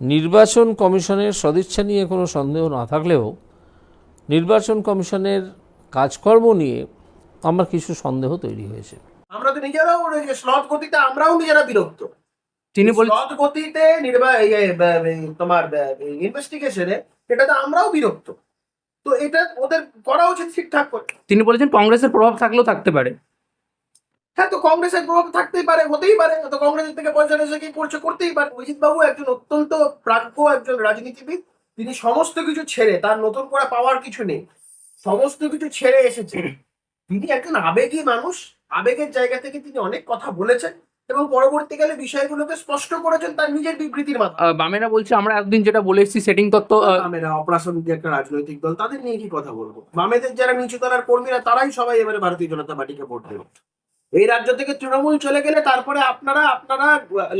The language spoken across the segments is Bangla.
নির্বাচন কমিশনের সদিচ্ছা নিয়ে কোনো সন্দেহ না থাকলেও নির্বাচন কমিশনের কাজকর্ম নিয়ে আমার কিছু সন্দেহ তৈরি হয়েছে। আমরা তো নিজেরাও ওই যে স্লথ গতিতে আমরাও নিজেরা বিরক্ত। তিনি বল স্লথ গতিতে নির্বা তোমার ইনভেস্টিগেশনে এটাতে আমরাও বিরক্ত। তো এটা ওদের করা উচিত ঠিকঠাক করে। তিনি বলেছেন কংগ্রেসের প্রভাব থাকলেও থাকতে পারে। হ্যাঁ তো কংগ্রেসের প্রভাব থাকতেই পারে হতেই পারে। তো কংগ্রেসের থেকে পয়সা এসে কি করছে করতেই পারে। অজিত বাবু একজন অত্যন্ত প্রাজ্ঞ একজন রাজনীতিবিদ। তিনি সমস্ত কিছু ছেড়ে তার নতুন করে পাওয়ার কিছু নেই সমস্ত কিছু ছেড়ে এসেছে। তিনি একজন আবেগী মানুষ। আবেগের জায়গা থেকে তিনি অনেক কথা বলেছেন এবং পরবর্তীকালে বিষয়গুলোকে স্পষ্ট করেছেন তার নিজের বিবৃতির মাধ্যমে। বামেরা বলছে আমরা একদিন যেটা বলে এসেছি সেটিং তত্ত্ব বামেরা অপারেশন যে একটা রাজনৈতিক দল তাদের নিয়ে কি কথা বলব? বামেদের যারা নিচু তলার কর্মীরা তারাই সবাই এবারে ভারতীয় জনতা পার্টিকে ভোট দেবে। এই রাজ্য থেকে তৃণমূল চলে গেলে তারপরে আপনারা আপনারা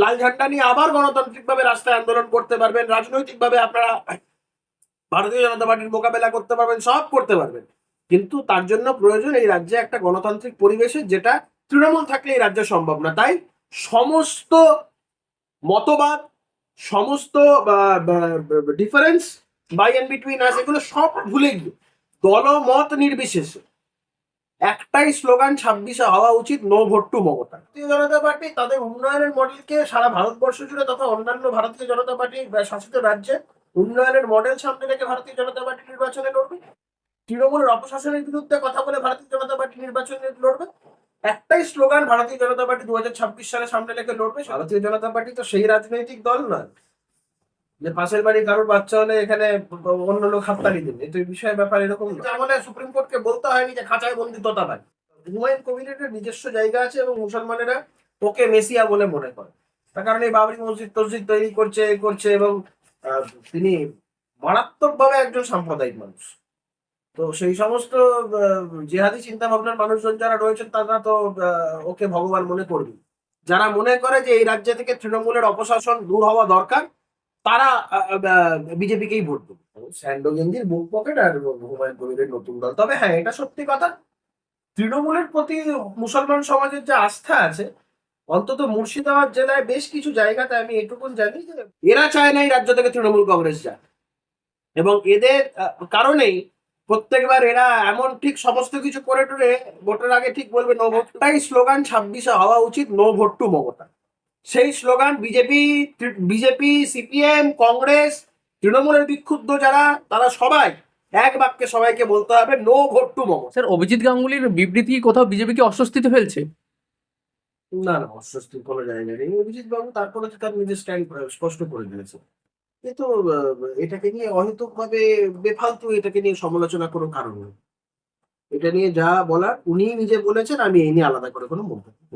লাল ঝান্ডা নিয়ে আবার গণতান্ত্রিক ভাবে রাস্তায় আন্দোলন করতে পারবেন রাজনৈতিক ভাবে আপনারা ভারতীয় জনতা পার্টির মোকাবেলা করতে পারবেন, সব করতে পারবেন। কিন্তু তার জন্য প্রয়োজন এই রাজ্যে একটা গণতান্ত্রিক পরিবেশে যেটা তৃণমূল থাকলে এই রাজ্যে সম্ভব না। তাই সমস্ত মতবাদ, সমস্ত difference by and between us এগুলো সব ভুলে গিয়ে, দলমত নির্বিশেষে একটাই স্লোগান ছাব্বিশে হওয়া উচিত নো ভোট টু মমতা। ভারতীয় জনতা পার্টি তাদের উন্নয়নের মডেলকে সারা ভারতবর্ষ জুড়ে তথা অন্যান্য ভারতীয় জনতা পার্টি শাসিত রাজ্যে উন্নয়নের মডেল সামনে রেখে ভারতীয় জনতা পার্টি নির্বাচনে লড়বে। তৃণমূলের অপশাসনের বিরুদ্ধে কথা বলে ভারতীয় জনতা পার্টি নির্বাচনে লড়বে। একটাই স্লোগান ভারতীয় জনতা পার্টি দু ছাব্বিশ সালে সামনে রেখে লড়বে ভারতীয় জনতা পার্টি তো সেই রাজনৈতিক দল নয়। যে পাশের বাড়ি কারোর বাচ্চা হলে এখানে অন্য লোক হাততালি দেবে। এই বিষয়ের ব্যাপার এরকম না। যেমন সুপ্রিম কোর্টকে বলতে হয়নি যে খাঁচায় বন্দি তোতা পায় হুমায়ুন কবিরের নিজস্ব জায়গা আছে এবং মুসলমানেরা ওকে মেসিয়া বলে মনে করে। তার কারণে এই বাবরি মসজিদ তসজিদ তৈরি করছে, এ করছে এবং তিনি মারাত্মকভাবে একজন সাম্প্রদায়িক মানুষ। তো সেই সমস্ত জেহাদি চিন্তা ভাবনার মানুষজন যারা রয়েছেন, তারা তো ওকে ভগবান মনে করবে যারা মনে করে যে এই রাজ্য থেকে তৃণমূলের অপশাসন দূর হওয়া দরকার তারা বিজেপিকেই ভোট দেবে। স্যান্ডো গেঞ্জির বুক পকেট আর হুমায়ুন কবিরের নতুন দল। তবে হ্যাঁ এটা সত্যি কথা। তৃণমূলের প্রতি মুসলমান সমাজের যে আস্থা আছে, অন্তত মুর্শিদাবাদ জেলায় বেশ কিছু জায়গাতে আমি এটুকুন জানি যে এরা চায় না এই রাজ্য থেকে তৃণমূল কংগ্রেস যাক। এবং এদের কারণেই প্রত্যেকবার এরা এমন ঠিক সমস্ত কিছু করে টরে, ভোটের আগে ঠিক বলবে, নো ভোট তাই স্লোগান ছাব্বিশে হওয়া উচিত, নো ভোট টু মমতা। সেই slogan BJP BJP CPM Congress তৃণমূলের বিক্ষুব্ধ যারা তারা সবাই এক বাক্যে সবাইকে বলতে হবে no vote to Mamata sir Abhijit গাঙ্গুলির বিবৃতি কোথাও বিজেপিকে অস্বস্তিতে ফেলছে? না না অস্বস্তির কোনো জায়গা নেই। অভিজিৎ বাবু তারপরে তো তার নিজের স্ট্যান্ড স্পষ্ট করে দিয়েছে। কিন্তু এটাকে নিয়ে অহেতুক ভাবে বেফালতু এটাকে নিয়ে সমালোচনা কোনো কারণ নেই। এটা নিয়ে যা বলার উনি নিজে বলেছেন আমি এই নিয়ে আলাদা করে কোনো মন্তব্য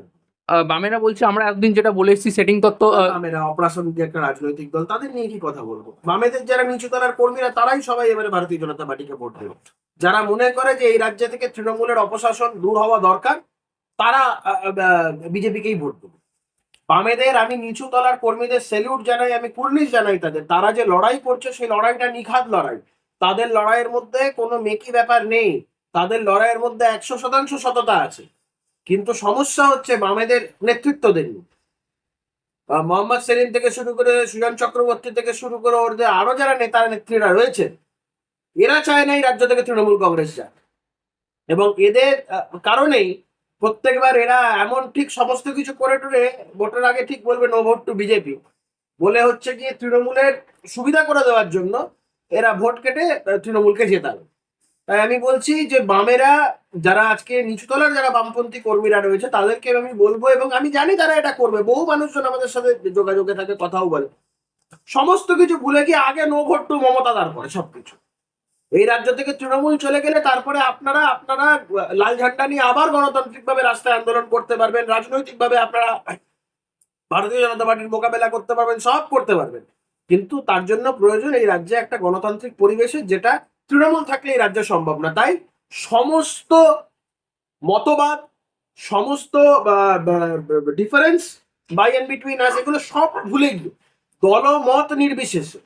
বামেরা বলছে, আমরা একদিন যেটা বলে এসেছি সেটিং তত্ত্ব বামেরা অপারেশন একটা রাজনৈতিক দল, তাদের নিয়ে কি কথা বলব? বামেদের যারা নিচু তলার কর্মীরা, তারাই সবাই এবারে ভারতীয় জনতা পার্টিকে ভোট দেবে। যারা মনে করে যে এই রাজ্য থেকে তৃণমূলের অপশাসন দূর হওয়া দরকার, তারা বিজেপিকেই ভোট দেবে। বামেদের, আমি নিচু তলার কর্মীদের সেলিউট জানাই, আমি কুর্নিশ জানাই তাদের। তারা যে লড়াই করছে, সেই লড়াইটা নিখাদ লড়াই। তাদের লড়াইয়ের মধ্যে কোনো মেকি ব্যাপার নেই। তাদের লড়াইয়ের মধ্যে একশো শতাংশ সততা আছে। কিন্তু সমস্যা হচ্ছে বামেদের নেতৃত্ব দেননি। মোহাম্মদ সেলিম থেকে শুরু করে সুজন চক্রবর্তী থেকে শুরু করে ওর যে আরও যারা নেতা নেত্রীরা রয়েছে, এরা চায় না এই রাজ্য থেকে তৃণমূল কংগ্রেস যাক। এবং এদের কারণেই প্রত্যেকবার এরা এমন ঠিক সমস্ত কিছু করে টরে ভোটের আগে ঠিক বলবে নো ভোট টু বিজেপি বলে হচ্ছে গিয়ে তৃণমূলের সুবিধা করে দেওয়ার জন্য এরা ভোট কেটে তৃণমূলকে জেতাবে তাই আমি বলছি যে বামেরা যারা আজকে নিচুতলার যারা বামপন্থী কর্মীরা রয়েছে, তাদেরকে আমি বলব এবং আমি জানি তারা এটা করবে। বহু মানুষজন আমাদের সাথে যোগাযোগে থাকে, কথাও বলে। সমস্ত কিছু ভুলে গিয়ে আগে নো ভোট টু মমতা, তারপরে সবকিছু। এই রাজ্য থেকে তৃণমূল চলে গেলে তারপরে আপনারা আপনারা লাল ঝান্ডা নিয়ে আবার গণতান্ত্রিক ভাবে রাস্তায় আন্দোলন করতে পারবেন রাজনৈতিক ভাবে আপনারা ভারতীয় জনতা পার্টির মোকাবেলা করতে পারবেন, সব করতে পারবেন। কিন্তু তার জন্য প্রয়োজন এই রাজ্যে একটা গণতান্ত্রিক পরিবেশে যেটা তৃণমূল থাকলে এই রাজ্যে সম্ভব না। তাই সমস্ত মতবাদ, সমস্ত difference by and between us এগুলো সব ভুলে গিয়ে দলমত নির্বিশেষে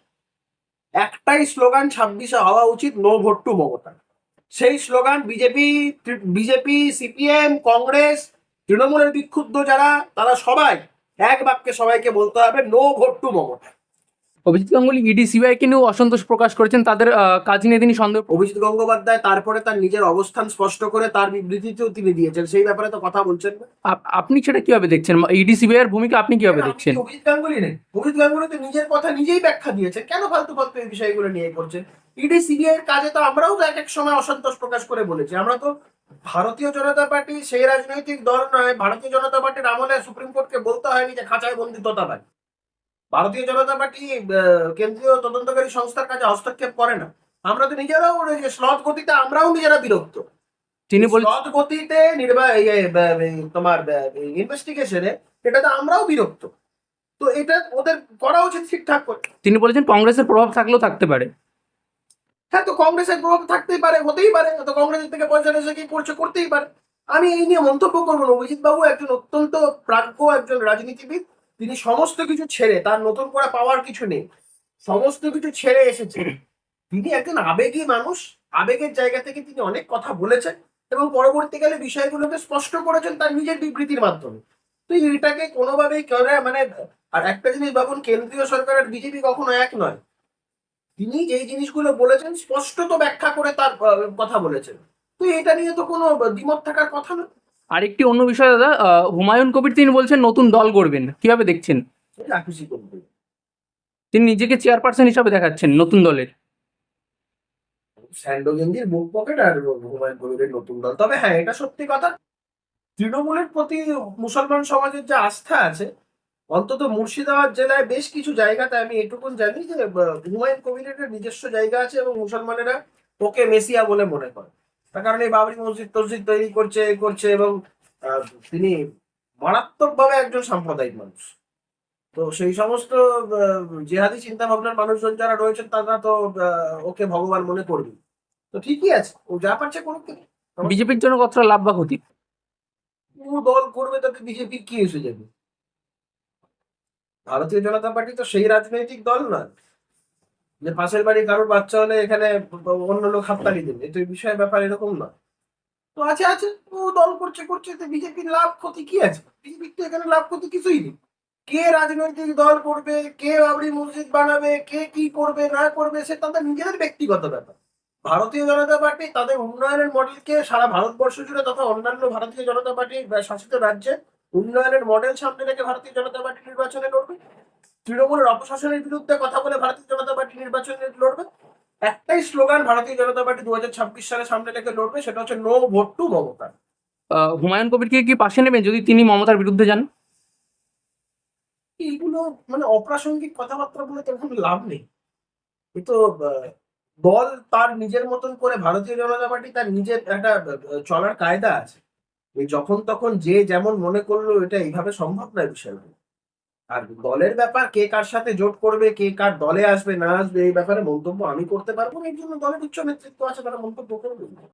একটাই স্লোগান ছাব্বিশে হওয়া উচিত নো ভোট টু মমতা। সেই slogan BJP BJP CPM Congress তৃণমূলের বিক্ষুব্ধ যারা, তারা সবাই এক বাক্যে সবাইকে বলতে হবে no vote to Mamata. Abhijit Ganguly ED CBI কে নিয়েও অসন্তোষ প্রকাশ করেছেন। তাদের কাজ নিয়ে তিনি সন্দেহ অভিজিৎ গঙ্গোপাধ্যায় তারপরে তার নিজের অবস্থান স্পষ্ট করে তার বিবৃতিতেও তিনি দিয়েছেন। সেই ব্যাপারে তো কথা বলছেন না। আপনি সেটা কীভাবে দেখছেন? ইডি সিবিআই এর ভূমিকা আপনি কীভাবে দেখছেন? অভিজিৎ গাঙ্গুলি নেই। অভিজিৎ গাঙ্গুলি তো নিজের কথা নিজেই ব্যাখ্যা দিয়েছেন। কেন ফালতু ফালতু এই বিষয়গুলো নিয়ে করছেন? ইডি সিবিআই এর কাজে তো আমরাও এক এক সময় অসন্তোষ প্রকাশ করে বলেছি। আমরা তো ভারতীয় জনতা পার্টি সেই রাজনৈতিক দল নয়। ভারতীয় জনতা পার্টির আমলে সুপ্রিম কোর্টকে বলতে হয়নি যে খাঁচায় বন্দি তোতাবাই ভারতীয় জনতা পার্টি কেন্দ্রীয় তদন্তকারী সংস্থার কাজে হস্তক্ষেপ করে না। আমরা তো নিজেরাও স্লথ গতিতে আমরাও নিজেরা বিরক্ত। তিনি স্লথ গতিতে নির্বা তোমার ইনভেস্টিগেশনে এটাতে আমরাও বিরক্ত। তো এটা ওদের করা উচিত ঠিকঠাক করে। তিনি বলেছেন কংগ্রেসের প্রভাব থাকলেও থাকতে পারে। হ্যাঁ তো কংগ্রেসের প্রভাব থাকতেই পারে হতেই পারে। তো কংগ্রেসের থেকে পয়সা এসে কি করছে করতেই পারে। আমি এই নিয়ে মন্তব্য করব না। অভিজিৎ বাবু একজন অত্যন্ত প্রাজ্ঞ একজন রাজনীতিবিদ। তিনি সমস্ত কিছু ছেড়ে, তার নতুন করে পাওয়ার কিছু নেই, সমস্ত কিছু ছেড়ে এসেছে তিনি একজন আবেগী মানুষ, আবেগের জায়গা থেকে তিনি অনেক কথা বলেছেন এবং পরবর্তীকালে বিষয়গুলোকে স্পষ্ট করেছেন তার নিজের বিবৃতির মাধ্যমে। তো এটাকে কোনোভাবেই মানে আর একটা জিনিস ভাবুন, কেন্দ্রীয় সরকারের বিজেপি কখনো এক নয়। তিনি যেই জিনিসগুলো বলেছেন, স্পষ্টত ব্যাখ্যা করে তার কথা বলেছেন। তো এটা নিয়ে তো কোনো দ্বিমত থাকার কথা না। আরেকটি অন্য বিষয় দাদা হুমায়ুন কবির তিনি বলছেন নতুন দল গড়বেন। কীভাবে দেখছেন? তিনি নিজেকে চেয়ারপারসন হিসাবে দেখাচ্ছেন নতুন দলের। স্যান্ডো গেঞ্জির বুক পকেট আর হুমায়ুন কবিরের নতুন দল। তবে হ্যাঁ এটা সত্যি কথা তৃণমূলের প্রতি মুসলমান সমাজের যে আস্থা আছে অন্তত মুর্শিদাবাদ জেলায় বেশ কিছু জায়গাতে আমি এটুকুন জানি যে হুমায়ুন কবিরের নিজস্ব জায়গা আছে এবং মুসলমানেরা ওকে মেসিয়া বলে মনে করে। তার কারণে এই বাবরি মসজিদ তসজিদ তৈরি করছে করছে এবং তিনি মারাত্মকভাবে একজন সাম্প্রদায়িক মানুষ। তো সেই সমস্ত জেহাদি চিন্তা ভাবনার মানুষজন যারা রয়েছেন তারা তো ওকে ভগবান মনে করবে তো ঠিকই আছে ও যা পারছে করুক। বিজেপির জন্য কতটা লাভ বা ক্ষতি? ও দল করবে তাতে বিজেপি কি এসে যাবে? ভারতীয় জনতা পার্টি তো সেই রাজনৈতিক দল নয়। যে পাশের বাড়ি কারোর বাচ্চা হলে এখানে অন্য লোক হাততালি দেবে। এই বিষয়ের ব্যাপার এরকম না তো আছে আছে। ও দল করছে করছে, তো বিজেপির লাভ ক্ষতি কি আছে? বিজেপির তো এখানে লাভ ক্ষতি কিছুই নেই। কে রাজনৈতিক দল করবে, কে বাবরি মসজিদ বানাবে, কে কি করবে, না করবে, সে তাদের নিজেদের ব্যক্তিগত ব্যাপার। ভারতীয় জনতা পার্টি তাদের উন্নয়নের মডেলকে সারা ভারতবর্ষ জুড়ে তথা অন্যান্য ভারতীয় জনতা পার্টি শাসিত রাজ্যে উন্নয়নের মডেল সামনে রেখে ভারতীয় জনতা পার্টি নির্বাচনে লড়বে। তৃণমূলের অপশাসনের বিরুদ্ধে কথা বলে ভারতীয় জনতা পার্টি নির্বাচনে লড়বে? একটাই স্লোগান ভারতীয় জনতা পার্টি দু হাজার ছাব্বিশ সালে সামনে রেখে লড়বে সেটা হচ্ছে no vote to Mamata. Humayun কবিরকে কি পাশে নেবেন যদি তিনি মমতার বিরুদ্ধে যান? এইগুলো মানে অপ্রাসঙ্গিক কথাবার্তা বলে তেমন লাভ নেই। তো দল তার নিজের মতন করে ভারতীয় জনতা পার্টি তার নিজের একটা চলার কায়দা আছে। যখন তখন যে যেমন মনে করল এটা এইভাবে সম্ভব নয় বিষয়গুলো। আর দলের ব্যাপার, কে কার সাথে জোট করবে, কে কার দলে আসবে, না আসবে, এই ব্যাপারে মন্তব্য আমি করতে পারব এর জন্য দলের উচ্চ নেতৃত্ব আছে, তারা মন্তব্য করবে।